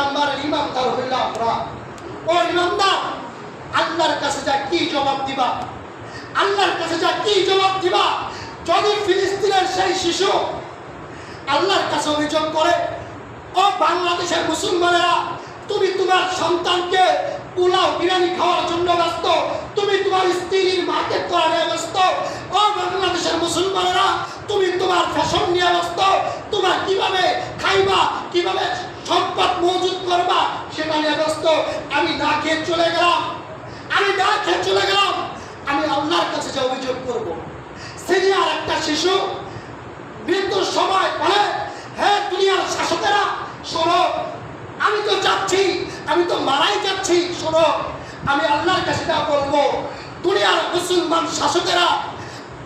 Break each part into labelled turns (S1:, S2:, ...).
S1: Number ইমানদার হইল আমরা ও ইমানদার আল্লাহর কাছে যা কি জবাব দিবা? আল্লাহর কাছে যা কি জবাব দিবা? যদি ফিলিস্তিনের সেই শিশু আল্লাহর কাছে অভিযোগ করে, ও বাংলাদেশের মুসলমানেরা, তুমি তোমার সন্তানকে পোলাও বিরিয়ানি খাওয়ার জন্য ব্যস্ত, তুমি তোমার স্ত্রীর মাকে করা ব্যস্ত বাংলাদেশের মুসলমানেরা, তুমি তোমার ফ্যাশন নিয়ে ব্যস্ত, তোমার কীভাবে খাইবা, কীভাবে সম্পদ মজুদ করবা, সেটা নিয়ে ব্যস্ত। আমি না খেয়ে চলে গেলাম, আমি না খেয়ে চলে গেলাম, আমি আল্লাহর কাছে যে অভিযোগ করব। সিরিয়ার একটা শিশু, মৃত্যুর সময় বলে হ্যাঁ দুনিয়ার শাসকেরা, শোনো, আমি তো যাচ্ছি, আমি তো মারাই যাচ্ছি, শোনো, আমি আল্লাহর কাছে যা বলব, দুনিয়ার মুসলমান শাসকেরা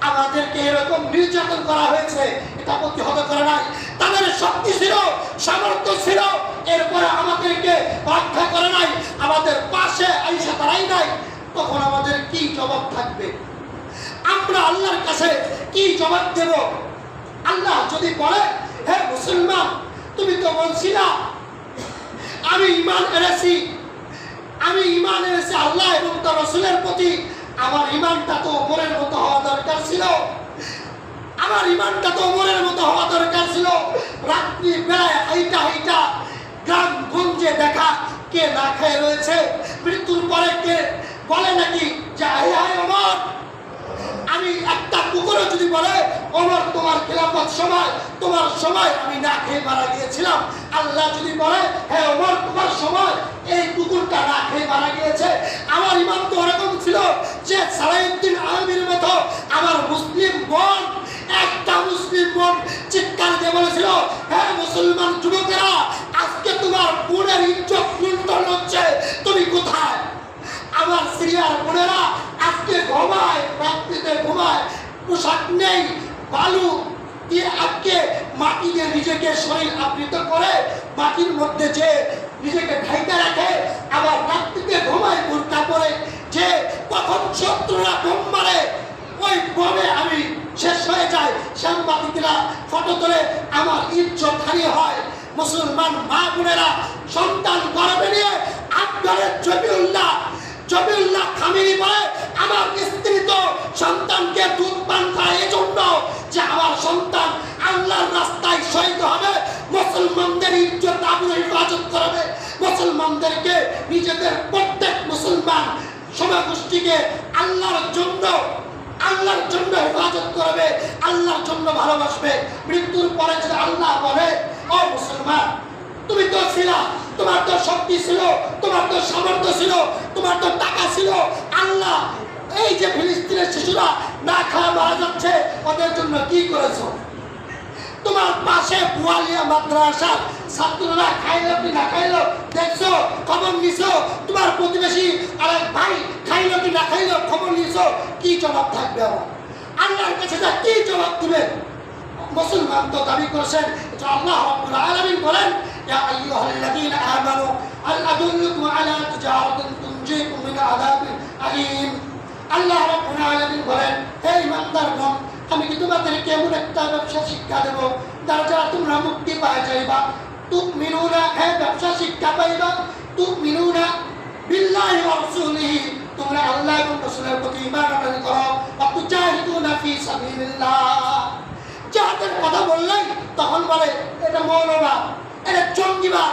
S1: আমাদেরকে এরকম নির্যাতন করা হয়েছে, এটা প্রতিহত করে নাই। তাদের শক্তি ছিল, সামর্থ্য ছিল, এরপরে আমাদেরকে রক্ষা করে নাই। আমাদের পাশে আইসা দাঁড়াই নাই, তখন আমাদের কি জবাব থাকবে? আমরা আল্লাহর কাছে কি জবাব দেব? আল্লাহ যদি বলে, হে মুসলমান, তুমি তো বলছিলা, আমি ইমান এনেছি, আমি ইমান এনেছি আল্লাহ এবং তার রসুলের প্রতি আমার ইমানটা তো ওমরের মতো হওয়া দরকার ছিল। আমার ইমানটা তো ওমরের মতো হওয়া দরকার ছিল। রাত্রি বেলায় হাইটা হাইটা গ্রাম গঞ্জে দেখা কে না খেয়ে রয়েছে, মৃত্যুর পরে কে বলে নাকি যে, আয় আয়, ওমর। আমি একটা কুকুরও যদি বলে, ওমর, তোমার খেলাফত সময়, তোমার সময় আমি না খেয়ে মারা গিয়েছিলাম। আল্লাহ যদি বলে হ্যাঁ ওমর, তোমার সময়, এই কুকুরটা না খেয়ে মারা গিয়েছে আমার ইমান তো ওরকম ছিল যে সালাইউদ্দিন আলমীর মতো আমার মুসলিম বোন, একটা মুসলিম বোন চিৎকার দিয়ে বলেছিল হ্যাঁ মুসলমান যুবকেরা, আজকে তোমার বোনের ইজ্জত লুণ্ঠন হচ্ছে, তুমি কোথায়? আমার সিরিয়ার বোনেরা আজকে ঘুমায়, রাত্রিতে ঘুমায়, পোশাক নেই, বালু দিয়ে আজকে মাটি দিয়ে নিজেকে শরীর আবৃত করে, মাটির মধ্যে যে নিজেকে ঢাইতে রাখে আবার রাত্রিতে ঘুমায় বোরকা পরে যে কখন শত্রুরা বোম মারে ওই বোমে আমি শেষ হয়ে যায় সাংবাদিকরা ফটো তোলে আমার ইজ্জত হারিয়ে হয়। মুসলমান মা বোনেরা সন্তান গর্বে নিয়ে আফগানের জবিউল্লাহ জবিউল্লাহ খামিনি বলে, আমার স্ত্রী তো সন্তানকে দুধ পান খায় এজন্য যে আমার সন্তান আল্লাহর রাস্তায় শহীদ হবে। মুসলমানদের ইজ্জত আবু হেফাজত করবে। মুসলমানদেরকে নিজেদের প্রত্যেক মুসলমান সমাগোষ্ঠীকে আল্লাহর জন্য আল্লাহর জন্য হেফাজত করবে, আল্লাহর জন্য ভালোবাসবে। মৃত্যুর পরে যদি আল্লাহ বলে, ও মুসলমান, তুমি তো ছিলা, তোমার তো শক্তি ছিল, তোমার তো সামর্থ্য ছিল, তোমার তো টাকা ছিল, আল্লাহ এই যে ফিলিস্তিনের শিশুরা না খাওয়া মারা যাচ্ছে, ওদের জন্য কি করেছ? তোমার পাশে বুয়ালিয়া মাদ্রাসা ছাত্ররা খাইলো কি না খাইলো, দেখছ, খবর নিছো, তোমার প্রতিবেশী আরেক ভাই খাইলো কি না খাইলো, খবর নিছো কি জবাব থাকবে আমার? আল্লাহর কাছে যা কি জবাব দিবেন? মুসলমান তো দাবি করেছেন আল্লাহ রাব্বুল আলামিন বলেন, ইয়া আইয়ুহাল্লাযীনা আমানু, আল আলা তিজারাতিন তুনজিকুম মিন আযাবিন আলীম। আল্লাহ রাব্বুল আলামিন বলেন, হে ইমানদারগণ, আমি কি তোমাদেরকে এমন একটা ব্যবসা শিক্ষা দেব, যারা যারা তোমরা মুক্তি পায় যাইবা? তুমিনুনা হ্যাঁ ব্যবসা শিক্ষা পাইবা? তুমিনুনা বিল্লাহি ওয়া রাসূলিহি। তোমরা আল্লাহ এবং রাসূলের প্রতি ঈমান আনয়ন করো। ওয়া তুজাহিদুনা ফি সাবিলিল্লাহ। যাদের কথা বললেই তখন বলে, এটা মৌলবাদ, এটা জঙ্গিবাদ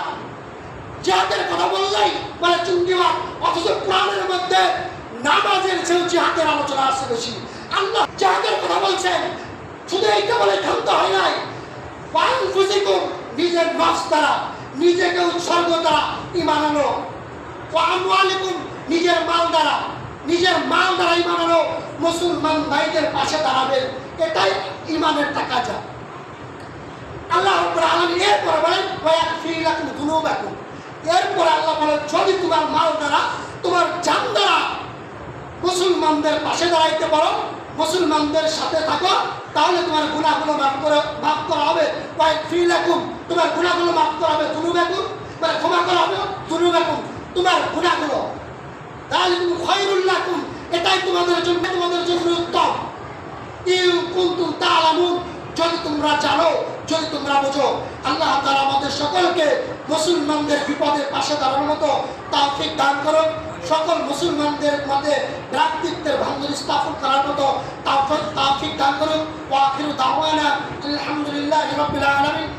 S1: যাদের কথা বললেই বলে জঙ্গিবাদ অথচ প্রাণের মধ্যে নামাজের চেয়েও জিহাদের আলোচনা আসছে বেশি। আল্লাহ যাদের কথা বলছেন, শুধু এইটা বলে ক্ষান্ত হয় নাই। ওয়ান ফুজিকুম নিজের নফস দ্বারা, নিজেকে উৎসর্গ দ্বারা ইমান আনো। ওয়ামওয়ালিকুম নিজের মাল দ্বারা, নিজের মাল দ্বারা ইমান আনো, মুসলমান ভাইদের পাশে দাঁড়াবেন এটাই ইমানের টাকা যা। আল্লাহ আলামিন এরপরে বলেন এরপরে আল্লাহ বলেন, যদি তোমার মাল দ্বারা, তোমার জান দ্বারা মুসলমানদের পাশে দাঁড়াইতে পারো, মুসলমানদের সাথে থাকো, তাহলে তোমার গুণাগুলো মাফ করে, মাফ করা হবে। ফ্রি লাকুম, তোমার গুণাগুলো মাফ করা হবে যুনুবাকুম। মানে ক্ষমা করা হবে যুনুবাকুম। তোমার গুণাগুলো এটাই তোমাদের জন্য তোমাদের জন্য উত্তম। ইউ কুনতুম তাআলামুন যদি তোমরা জানো, যদি তোমরা বোঝো। আল্লাহ তাআলা আমাদের সকলকে মুসলমানদের বিপদের পাশে দাঁড়ানোর মতো তাওফিক দান করো সকল মুসলমানদের মধ্যে ভ্রাতৃত্বের ভাঙ্গুর স্থাপন করার মতো তাওফিক দান করুন ওয়া আখিরু দাওয়ানা আলহামদুলিল্লাহি রাব্বিল আলামিন।